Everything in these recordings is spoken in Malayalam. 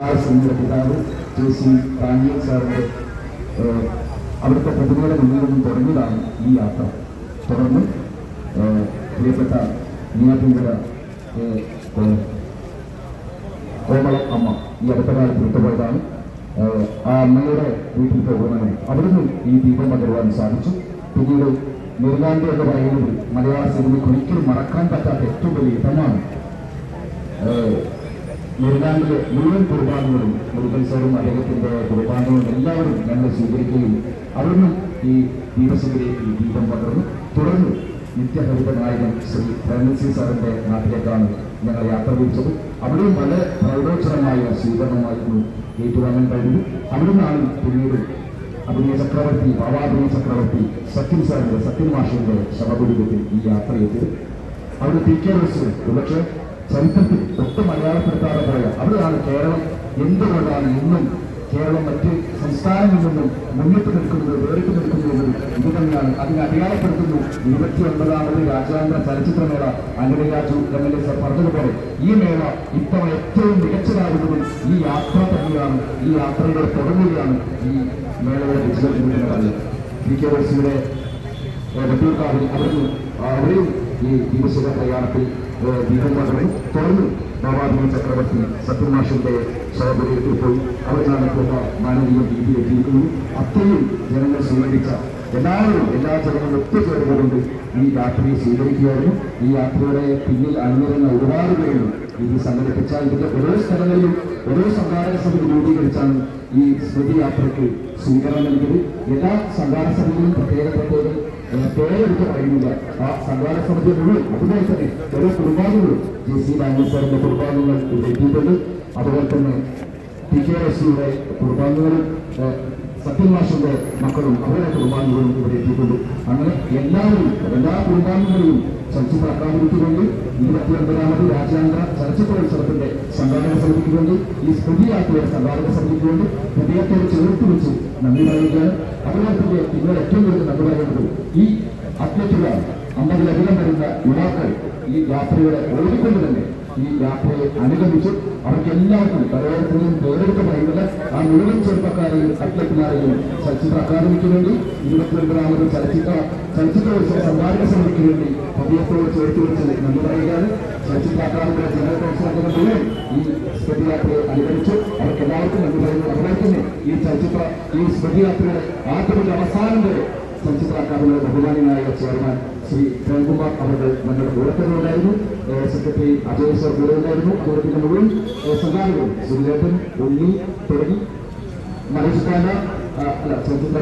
സിംഗിന്റെ പിതാവ് ജെ സി റാണിയൻ സാറിന്റെ അവിടുത്തെ പ്രതിമയുടെ മുന്നിൽ നിന്നും തുടങ്ങിയതാണ് ഈ യാത്ര. തുടർന്ന് പ്രിയപ്പെട്ട കോ- കോമള അമ്മ ഈ അടുത്ത കാലത്ത് വിട്ടുപോയതാണ് ആ അമ്മയുടെ വീട്ടിൽ പോകുന്നതിന് അവിടുന്ന് ഈ ദീപം പകരുവാൻ സാധിച്ചു. പിന്നീട് നെടുങ്കാണ്ട് എന്ന് പറയുന്നത് മലയാള സിനിമയ്ക്ക് ഒരിക്കലും മറക്കാൻ പറ്റാത്ത ഏറ്റവും വലിയ ഇടമാണ്. നെടുങ്കാണ്ടിലെ മുഴുവൻ കുർബാനകളും മുരുകൻ സാറും അദ്ദേഹത്തിന്റെ കുർബാനകളും എല്ലാവരും ഞങ്ങൾ സ്വീകരിക്കുകയും അവിടുന്ന് ഈ ദീപശിഖരേക്ക് ദീപം പകർന്നു. തുടർന്ന് നിത്യഹരിത നായകൻ ശ്രീ പ്രേമസി സാറിന്റെ നാട്ടിലേക്കാണ് ഞങ്ങൾ യാത്ര തിരിച്ചത് അവിടെയും വളരെ പ്രൗഢോച്ചരമായ സ്വീകരണമായിരുന്നു ഏറ്റുവാങ്ങാൻ കഴിഞ്ഞു അവിടുന്നാണ് പിന്നീട് അഭിനയ ചക്രവർത്തി ഭാവാഭിനയ ചക്രവർത്തി സത്യൻ സാറിന്റെ സത്യൻ മാഷിന്റെ ശവകുരുക്കത്തിൽ ഈ യാത്ര എത്തിയത്. അവിടെ പി കെ റോസ് ഒരുപക്ഷെ ചരിത്രത്തിൽ ഒട്ടും മലയാളപ്പെടുത്താതെ അവിടെയാണ് കേരളം എന്തുകൊണ്ടാണ് ഇന്നും കേരളം മറ്റ് സംസ്ഥാനങ്ങളിൽ നിന്നും മുന്നിട്ട് നിൽക്കുന്നത് വേറിട്ട് നിൽക്കുന്നത് ഇത് തന്നെയാണ്. അതിനെ അടയാളപ്പെടുത്തുന്നു. ഇരുപത്തി ഒൻപതാമത് രാജ്യാന്തര ചലച്ചിത്രമേള Anil Raju M L A sir പറഞ്ഞതുപോലെ ഈ മേള ഇത്തവണ ഏറ്റവും മികച്ചതാകുന്നതും ഈ യാത്ര തന്നെയാണ്. ഈ യാത്രയുടെ തുടങ്ങുകയാണ് ഈ മേളയുടെ ഡിജിറ്റൽ പി കെ റോസിയുടെ വട്ടിയൂർക്കാവിൽ അവരും അവരെയും ഈ ദീപശിഖ പ്രയാണത്തിൽ ദീപം തുടർന്ന് ബാബാബി ചക്രവർത്തി സത്യമാഷിന്റെ ശവപുരത്തിൽ പോയി അവരാണ് ഇപ്പോൾ മാനവീയ രീതി എത്തിയിരിക്കുന്നത്. അത്രയും ജനങ്ങൾ സ്വീകരിച്ച എല്ലാവരും എല്ലാ ജനങ്ങളും ഒത്തുചേർന്നുകൊണ്ട് ഈ യാത്രയെ സ്വീകരിക്കുകയായിരുന്നു. ഈ യാത്രയുടെ പിന്നിൽ അണിനിരുന്ന ഒരുപാട് പേരും ഇത് സംഘടിപ്പിച്ച ഇതിന്റെ ഓരോ സ്ഥലങ്ങളിലും ഓരോ സംഘാടക സമിതി രൂപീകരിച്ചാണ് ഈ സ്മൃതി യാത്രയ്ക്ക് സ്വീകരണം നൽകിയത്. എല്ലാ സംഘാടക സമിതിയും പ്രത്യേക പേരെടുത്ത് പറയുന്നില്ല. ആ സംഘാടക സമിതി മുഴുവൻ അതുപോലെ തന്നെ ഓരോ കുടുംബാംഗങ്ങളും ജെ സി കുടുംബാംഗങ്ങൾ എത്തിയിട്ടുണ്ട്. അതുപോലെ തന്നെ പി കെ റസിയുടെ കുടുംബാംഗങ്ങളും സത്യൻ മക്കളും അവരുടെ കുടുംബാംഗങ്ങളും ഇവിടെ എത്തിയിട്ടുണ്ട്. അങ്ങനെ എല്ലാവരും എല്ലാ കുടുംബാംഗങ്ങളെയും ചലച്ചിത്ര അക്കാദമിക്ക് വേണ്ടി ഇരുപത്തി ഒൻപതാമത് രാജ്യാന്തര ചലച്ചിത്രോത്സവത്തിന്റെ സംഘാടക സമിതിക്ക് വേണ്ടി ഈ സ്മൃതി യാത്രയുടെ സംഘാടക സമിതിക്ക് വേണ്ടി ഹൃദയത്തോട് ചേർത്ത് വെച്ച് നന്ദി പറയുകയാണ്. അതുപോലെ തന്നെ ഇന്നലെ ഏറ്റവും കൂടുതൽ അത്ലറ്റുകൾ അമ്പതിലധികം വരുന്ന യുവാക്കൾ ഈ യാത്രയുടെ ഓടിക്കൊണ്ട് തന്നെ ഈ യാത്രയെ അനുഗമിച്ചു. അവർക്ക് എല്ലാവർക്കും പലയിടത്തുനിന്നും പേരെടുത്ത് പറയുന്നത് ആ മുഴുവൻ ചെറുപ്പക്കാരെയും അത്ലറ്റുമാരെയും ചലച്ചിത്ര അക്കാദമിക്ക് വേണ്ടി ഇരുപത്തിരണ്ടാമത് ചലച്ചിത്ര ചലച്ചിത്രോത്സവ സംഘാടക സമിതിക്ക് വേണ്ടി ഹൃദയത്തോട് ചേർത്ത് വെച്ച് നന്ദി പറയുകയാണ്. ചലച്ചിത്ര അക്കാദമിയുടെ ജനറൽ കൗൺസിൽ മുഴുവൻ ഈ സ്മൃതി യാത്രയെ അനുഗമിച്ചു അവർക്ക് എല്ലാവർക്കും നന്ദി പറയുന്നു അതുപോലെ തന്നെ ഈ ചലച്ചിത്ര ഈ സ്മൃതി യാത്രയുടെ ആദ്യം അവസാനം വരെ ചലച്ചിത്ര അക്കാദമിയുടെ ബഹുമാനായ ചെയർമാൻ ശ്രീ പ്രേംകുമാർ അവർ ഉണ്ടായിരുന്നു ഏഹ് സെക്രട്ടറി അജയ് സർ കൂടെ ഉണ്ടായിരുന്നു. അതുപോലെ തന്നെ മുഴുവൻ സംഘാടകരും സുനിലേട്ടൻ ഉണ്ണി തുടങ്ങി. പാല അല്ല ചലച്ചിത്ര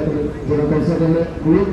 ജനറൽ കൗൺസിലറിന്റെ മുഴുവൻ